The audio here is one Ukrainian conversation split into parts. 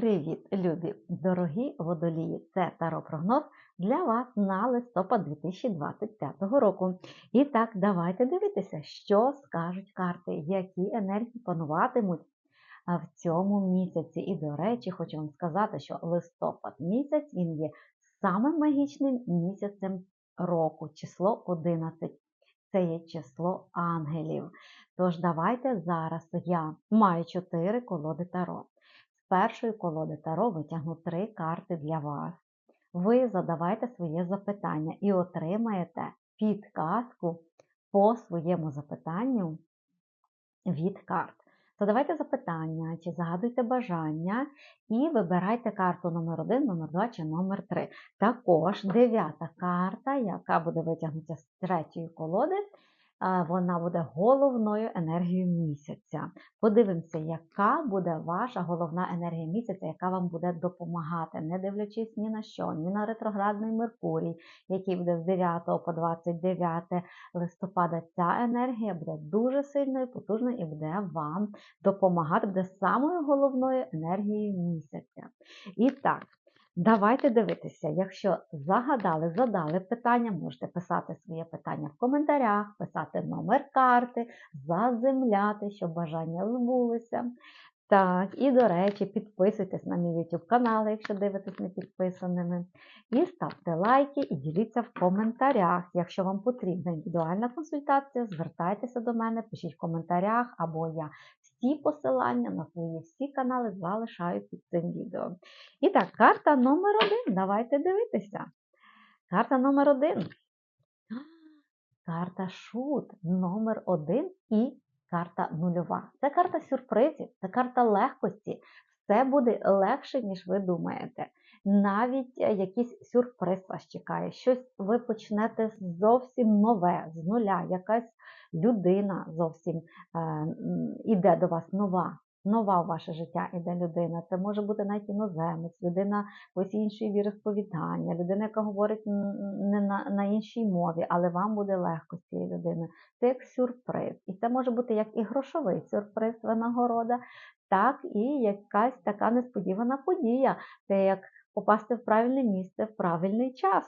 Привіт, любі, дорогі водолії! Це таропрогноз для вас на листопад 2025 року. І так, давайте дивитися, що скажуть карти, які енергії пануватимуть в цьому місяці. І, до речі, хочу вам сказати, що листопад місяць він є самим магічним місяцем року, число 11. Це є число ангелів. Тож давайте зараз я маю 4 колоди Таро. Першої колоди Таро витягну 3 карти для вас. Ви задавайте своє запитання і отримаєте підказку по своєму запитанню від карт. Задавайте запитання, чи загадуйте бажання і вибирайте карту номер 1 номер 2 чи номер 3 Також дев'ята карта, яка буде витягнута з третьої колоди, вона буде головною енергією місяця. Подивимося, яка буде ваша головна енергія місяця, яка вам буде допомагати, не дивлячись ні на що, ні на ретроградний Меркурій, який буде з 9 по 29 листопада. Ця енергія буде дуже сильною, потужною і буде вам допомагати, буде самою головною енергією місяця. І так. Давайте дивитися, якщо загадали, задали питання, можете писати своє питання в коментарях, писати номер карти, заземляти, щоб бажання збулися. Так, і, до речі, підписуйтесь на мій YouTube канал, якщо дивитесь не підписаними. І ставте лайки і діліться в коментарях. Якщо вам потрібна індивідуальна консультація, звертайтеся до мене, пишіть в коментарях, або я всі посилання на свої всі канали залишаю під цим відео. І так, карта номер один. Давайте дивитися. Карта номер один. Карта шут номер один і карта нульова. Це карта сюрпризів, це карта легкості. Все буде легше, ніж ви думаєте. Навіть е, якийсь сюрприз вас чекає. Щось ви почнете зовсім нове, з нуля. Якась людина зовсім е, іде до вас нова. Нова в ваше життя іде людина. Це може бути навіть іноземець, людина ось іншої віросповідання, людина, яка говорить не на на іншій мові, але вам буде легко з цією людиною. Це як сюрприз. І це може бути як і грошовий сюрприз, винагорода, так і якась така несподівана подія. Це як попасти в правильне місце в правильний час.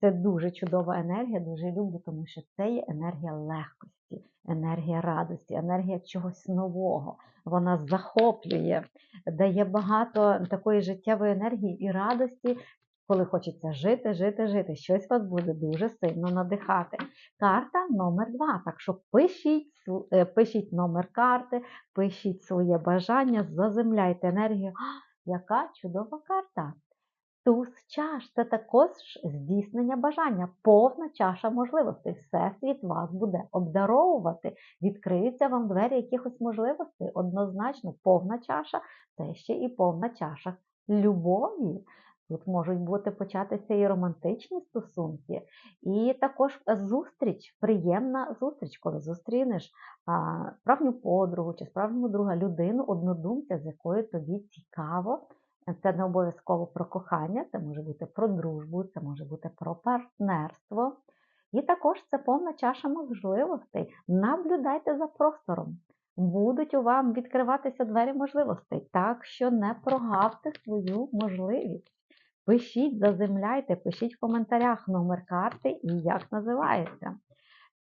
Це дуже чудова енергія, дуже люблю, тому що це є енергія легкості, енергія радості, енергія чогось нового. Вона захоплює, дає багато такої життєвої енергії і радості, коли хочеться жити, жити, жити. Щось вас буде дуже сильно надихати. Карта номер два. Так що пишіть, е, пишіть номер карти, пишіть своє бажання, заземляйте енергію. Яка чудова карта! Туз чаш це також здійснення бажання, повна чаша можливостей. Всесвіт вас буде обдаровувати, відкриються вам двері якихось можливостей. Однозначно, повна чаша це ще і повна чаша любові. Тут можуть бути початися і романтичні стосунки, і також зустріч, приємна зустріч, коли зустрінеш а, справжню подругу чи справжнього друга людину, однодумця, з якою тобі цікаво. Це не обов'язково про кохання, це може бути про дружбу, це може бути про партнерство. І також це повна чаша можливостей. Наблюдайте за простором. Будуть у вам відкриватися двері можливостей, так що не прогавте свою можливість. Пишіть, заземляйте, пишіть в коментарях номер карти і як називається.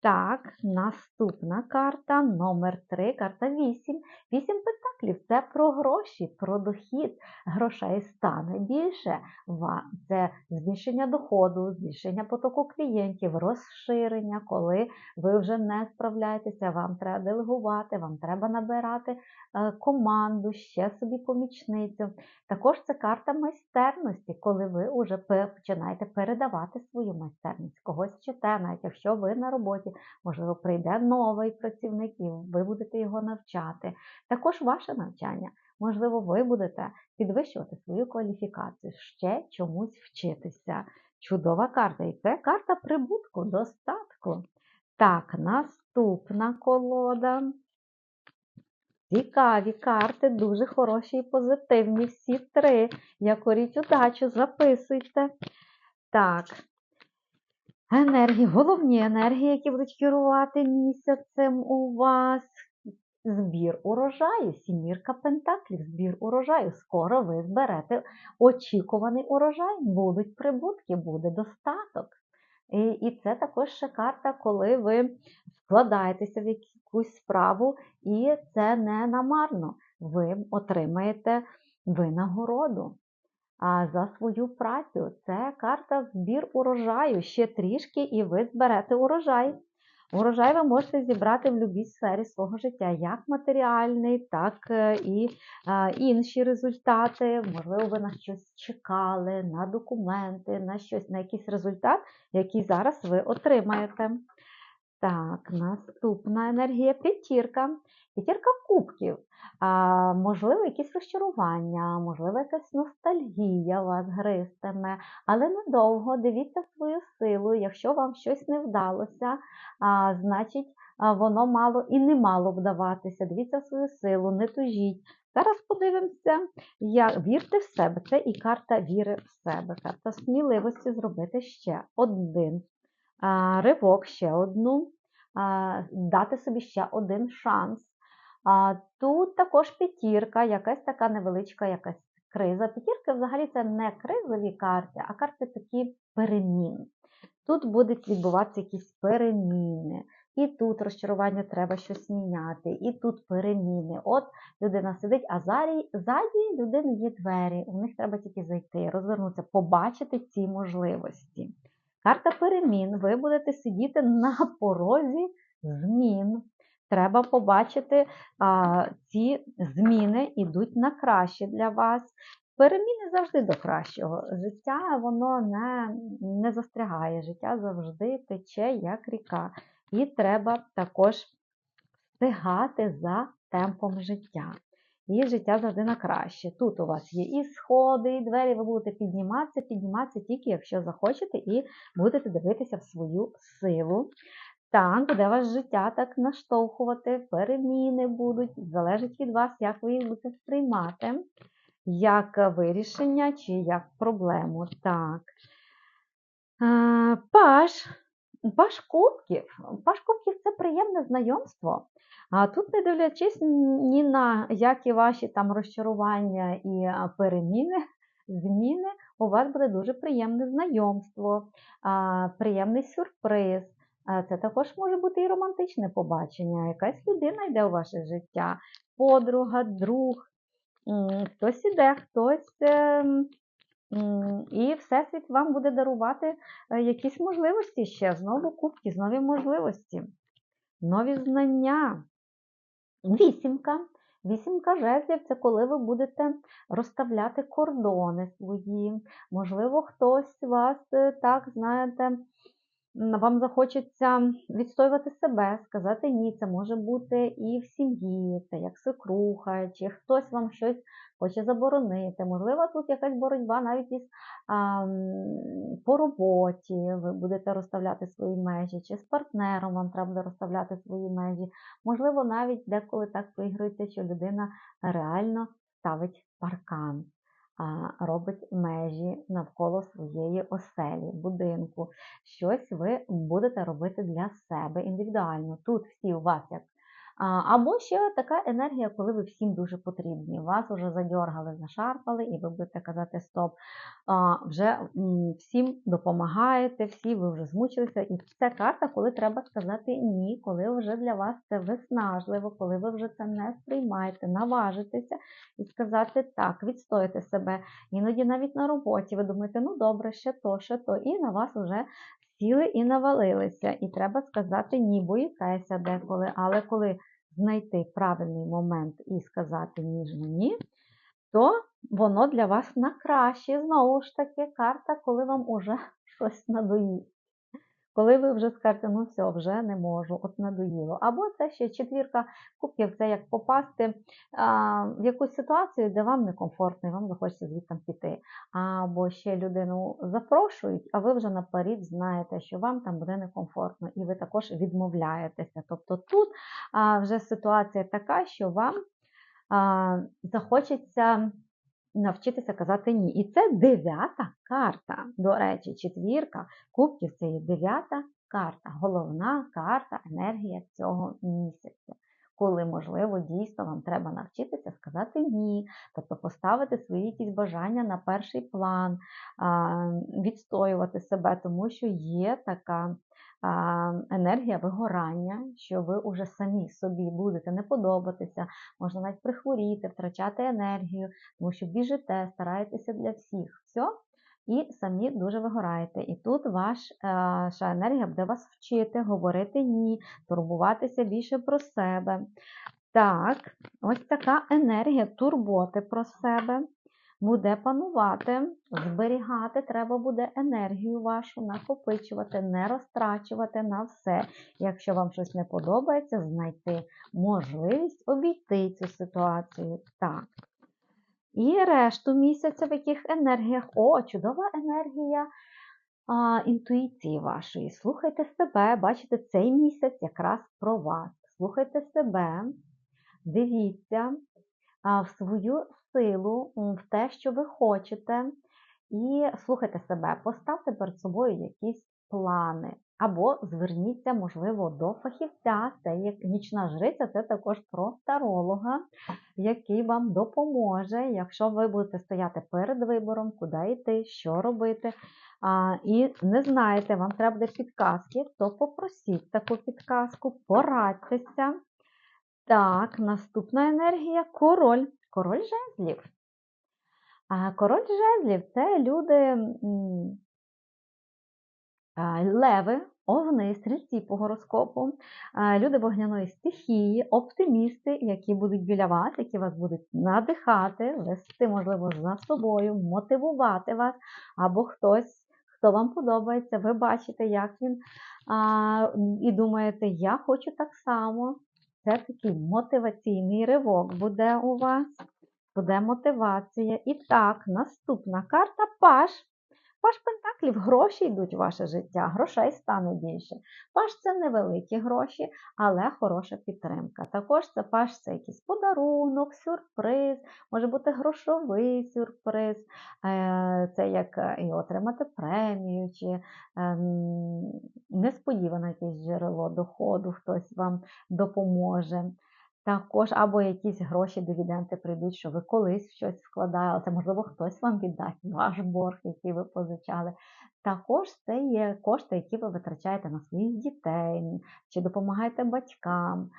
Так, наступна карта номер 3 карта 8. 8 пентаклів це про гроші, про дохід. Грошей стане більше. Це збільшення доходу, збільшення потоку клієнтів, розширення, коли ви вже не справляєтеся, вам треба делегувати, вам треба набирати е, команду, ще собі помічницю. Також це карта майстерності, коли ви вже починаєте передавати свою майстерність, когось вчите, навіть якщо ви на роботі можливо, прийде новий працівник і ви будете його навчати. Також ваше навчання. Можливо, ви будете підвищувати свою кваліфікацію, ще чомусь вчитися. Чудова карта. І це карта прибутку, достатку. Так, наступна колода. Цікаві карти, дуже хороші і позитивні. Всі три. Якоріть удачу, записуйте. Так, енергії, головні енергії, які будуть керувати місяцем у вас. збір урожаю, сімірка пентаклів, збір урожаю. Скоро ви зберете очікуваний урожай, будуть прибутки, буде достаток. І, і це також ще карта, коли ви вкладаєтеся в якусь справу, і це не намарно. Ви отримаєте винагороду а, за свою працю. Це карта збір урожаю. Ще трішки, і ви зберете урожай. Урожай ви можете зібрати в будь-якій сфері свого життя, як матеріальний, так е, і а, інші результати. Можливо, ви на щось чекали, на документи, на щось, на якийсь результат, який зараз ви отримаєте. Так, наступна енергія п'ятірка. П'ятірка кубків. А, можливо, якісь розчарування, можливо, якась ностальгія вас гристиме, але недовго дивіться свою силу. Якщо вам щось не вдалося, а, значить воно мало і не мало вдаватися. Дивіться свою силу, не тужіть. Зараз подивимося, як вірте в себе. Це і карта віри в себе, карта сміливості зробити ще один ривок, ще одну, дати собі ще один шанс. Тут також п'ятірка, якась така невеличка якась криза. П'ятірки взагалі це не кризові карти, а карти такі перемін. Тут будуть відбуватися якісь переміни. І тут розчарування треба щось міняти, і тут переміни. От людина сидить, а ззаді, ззаді людини є двері. У них треба тільки зайти, розвернутися, побачити ці можливості. Карта перемін. Ви будете сидіти на порозі змін. Треба побачити, а, ці зміни йдуть на краще для вас. Переміни завжди до кращого. Життя воно не, не застрягає, життя завжди тече, як ріка. І треба також встигати за темпом життя. І життя завжди на краще. Тут у вас є і сходи, і двері, ви будете підніматися, підніматися тільки, якщо захочете, і будете дивитися в свою силу. Так, буде вас життя так наштовхувати, переміни будуть, залежить від вас, як ви їх будете сприймати, як вирішення чи як проблему. Так. Паш, паш кубків. Паш кубків це приємне знайомство. А тут, не дивлячись ні на які ваші там розчарування і переміни, зміни, у вас буде дуже приємне знайомство, приємний сюрприз. Це також може бути і романтичне побачення. Якась людина йде у ваше життя, подруга, друг, хтось іде, хтось. І Всесвіт вам буде дарувати е, якісь можливості ще, знову кубки, знові можливості, нові знання. Вісімка. Вісімка жезлів це коли ви будете розставляти кордони свої. Можливо, хтось вас е, так, знаєте, вам захочеться відстоювати себе, сказати ні, це може бути і в сім'ї, це як свекруха, чи хтось вам щось хоче заборонити. Можливо, тут якась боротьба навіть із а, по роботі, ви будете розставляти свої межі, чи з партнером вам треба розставляти свої межі. Можливо, навіть деколи так виграється, що людина реально ставить паркан робить межі навколо своєї оселі, будинку. Щось ви будете робити для себе індивідуально. Тут всі у вас як або ще така енергія, коли ви всім дуже потрібні. Вас вже задьоргали, зашарпали, і ви будете казати Стоп, вже всім допомагаєте, всі ви вже змучилися. І це карта, коли треба сказати ні, коли вже для вас це виснажливо, коли ви вже це не сприймаєте, наважитеся і сказати так, відстоїте себе. Іноді навіть на роботі ви думаєте, ну добре, ще то, ще то, і на вас вже сіли і навалилися. І треба сказати ні, боїтеся деколи, але коли знайти правильний момент і сказати ніжно ні, то воно для вас на краще. Знову ж таки, карта, коли вам уже щось надоїть. Коли ви вже скажете, ну все, вже не можу, от надоїло. Або це ще четвірка кубків, це як попасти а, в якусь ситуацію, де вам некомфортно, і вам захочеться звідти піти. Або ще людину запрошують, а ви вже наперед знаєте, що вам там буде некомфортно, і ви також відмовляєтеся. Тобто тут а, вже ситуація така, що вам а, захочеться навчитися казати ні. І це дев'ята карта. До речі, четвірка кубків це є дев'ята карта, головна карта енергія цього місяця. коли, можливо, дійсно вам треба навчитися сказати ні, тобто поставити свої якісь бажання на перший план, відстоювати себе, тому що є така енергія вигорання, що ви уже самі собі будете не подобатися, можна навіть прихворіти, втрачати енергію, тому що біжите, стараєтеся для всіх. Все, і самі дуже вигораєте. І тут е, ваша енергія буде вас вчити, говорити ні, турбуватися більше про себе. Так, ось така енергія турботи про себе буде панувати, зберігати треба буде енергію вашу, накопичувати, не розтрачувати на все. Якщо вам щось не подобається, знайти можливість обійти цю ситуацію. Так. І решту місяця, в яких енергіях, о, чудова енергія а, інтуїції вашої. Слухайте себе, бачите, цей місяць якраз про вас. Слухайте себе, дивіться а, в свою силу, в те, що ви хочете, і слухайте себе, поставте перед собою якісь плани. Або зверніться, можливо, до фахівця, це як нічна жриця, це також про таролога, який вам допоможе, якщо ви будете стояти перед вибором, куди йти, що робити. А, І не знаєте, вам треба буде підказки, то попросіть таку підказку, порадьтеся. Так, наступна енергія король. Король жезлів. А король жезлів це люди леви, овни, стрільці по гороскопу, люди вогняної стихії, оптимісти, які будуть біля вас, які вас будуть надихати, вести, можливо, за собою, мотивувати вас, або хтось, хто вам подобається, ви бачите, як він, і думаєте, я хочу так само. Це такий мотиваційний ривок буде у вас, буде мотивація. І так, наступна карта Паш. Паш Пентаклів гроші йдуть в ваше життя, грошей стане більше. Паш це невеликі гроші, але хороша підтримка. Також це паш це якийсь подарунок, сюрприз, може бути грошовий сюрприз, е, це як е, і отримати премію, чи ем, несподіване якесь джерело доходу, хтось вам допоможе. Також або якісь гроші, дивіденти прийдуть, що ви колись щось вкладали, це, можливо, хтось вам віддасть ваш борг, який ви позичали. Також це є кошти, які ви витрачаєте на своїх дітей, чи допомагаєте батькам.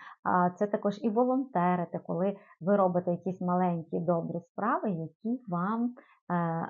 Це також і волонтерите, коли ви робите якісь маленькі добрі справи, які вам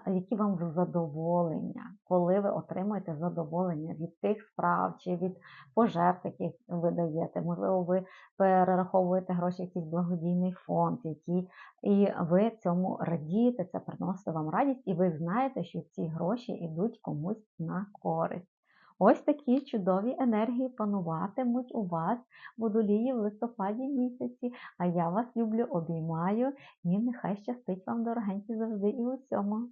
які вам задоволення, коли ви отримуєте задоволення від тих справ чи від пожертв, яких ви даєте. Можливо, ви перераховуєте гроші в якийсь благодійний фонд, який, і ви цьому радієте, це приносить вам радість, і ви знаєте, що ці гроші йдуть комусь на користь. Ось такі чудові енергії пануватимуть у вас водолії в листопаді місяці. А я вас люблю, обіймаю і нехай щастить вам, дорогенькі, завжди і у всьому.